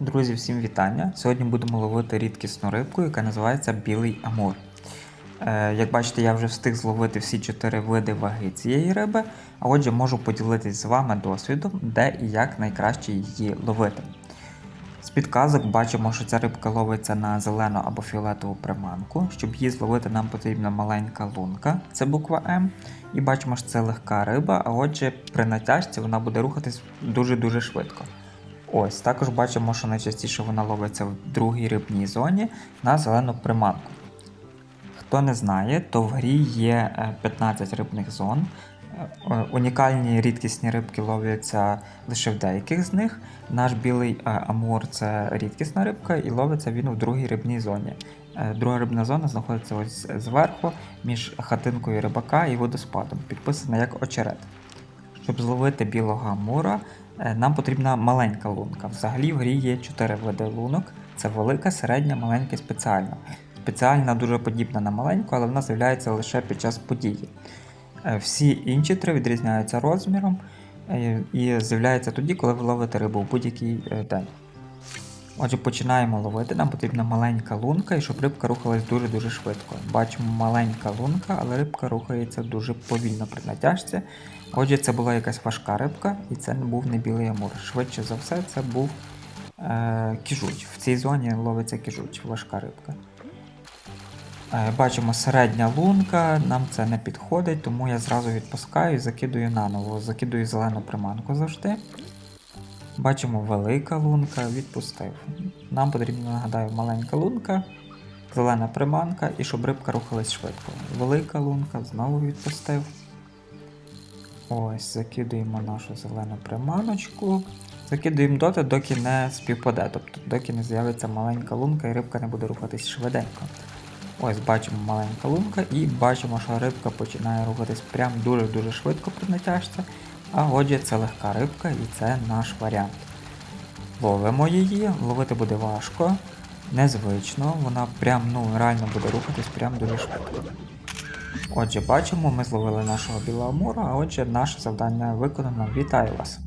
Друзі, всім вітання! Сьогодні будемо ловити рідкісну рибку, яка називається білий амур. Е, як бачите, я вже встиг зловити всі чотири види ваги цієї риби, а отже, можу поділитись з вами досвідом, де і як найкраще її ловити. З підказок бачимо, що ця рибка ловиться на зелену або фіолетову приманку. Щоб її зловити, нам потрібна маленька лунка, це буква М. І бачимо, що це легка риба, а отже, при натяжці вона буде рухатись дуже-дуже швидко. Ось, також бачимо, що найчастіше вона ловиться в другій рибній зоні на зелену приманку. Хто не знає, то в грі є е, 15 рибних зон. Е, е, Унікальні рідкісні рибки ловляться лише в деяких з них. Наш білий е, амур це рідкісна рибка, і ловиться він у другій рибній зоні. Е, Друга рибна зона знаходиться ось зверху між хатинкою рибака і водоспадом, підписана як очерет. Щоб зловити білого амура, е, нам потрібна маленька лунка. Взагалі в грі є 4 види лунок: це велика, середня, маленька і спеціальна. Спеціальна дуже подібна на маленьку, але вона з'являється лише під час події. Е, Всі інші три відрізняються розміром е, і з'являються тоді, коли ви ловите рибу в будь-який день. Отже, починаємо ловити. Нам потрібна маленька лунка, і щоб рибка рухалась дуже-дуже швидко. Бачимо маленька лунка, але рибка рухається дуже повільно при натяжці. Отже, це була якась важка рибка, і це не був не білий амур. Швидше за все, це був е, кіжуч. В цій зоні ловиться кіжуч, важка рибка. Е, бачимо середня лунка, нам це не підходить, тому я зразу відпускаю і закидую наново. Закидую зелену приманку завжди. Бачимо велика лунка, відпустив. Нам потрібна, нагадаю, маленька лунка, зелена приманка і щоб рибка рухалась швидко. Велика лунка, знову відпустив. Ось, закидуємо нашу зелену приманочку. Закидуємо доти, доки не співпаде, тобто доки не з'явиться маленька лунка і рибка не буде рухатись швиденько. Ось бачимо маленька лунка і бачимо, що рибка починає рухатись прям дуже-дуже швидко при натяжці. А отже, це легка рибка і це наш варіант. Ловимо її, ловити буде важко, незвично, вона прям ну, реально буде рухатись прям дуже швидко. Отже, бачимо, ми зловили нашого білого мура, а отже, наше завдання виконано. Вітаю вас!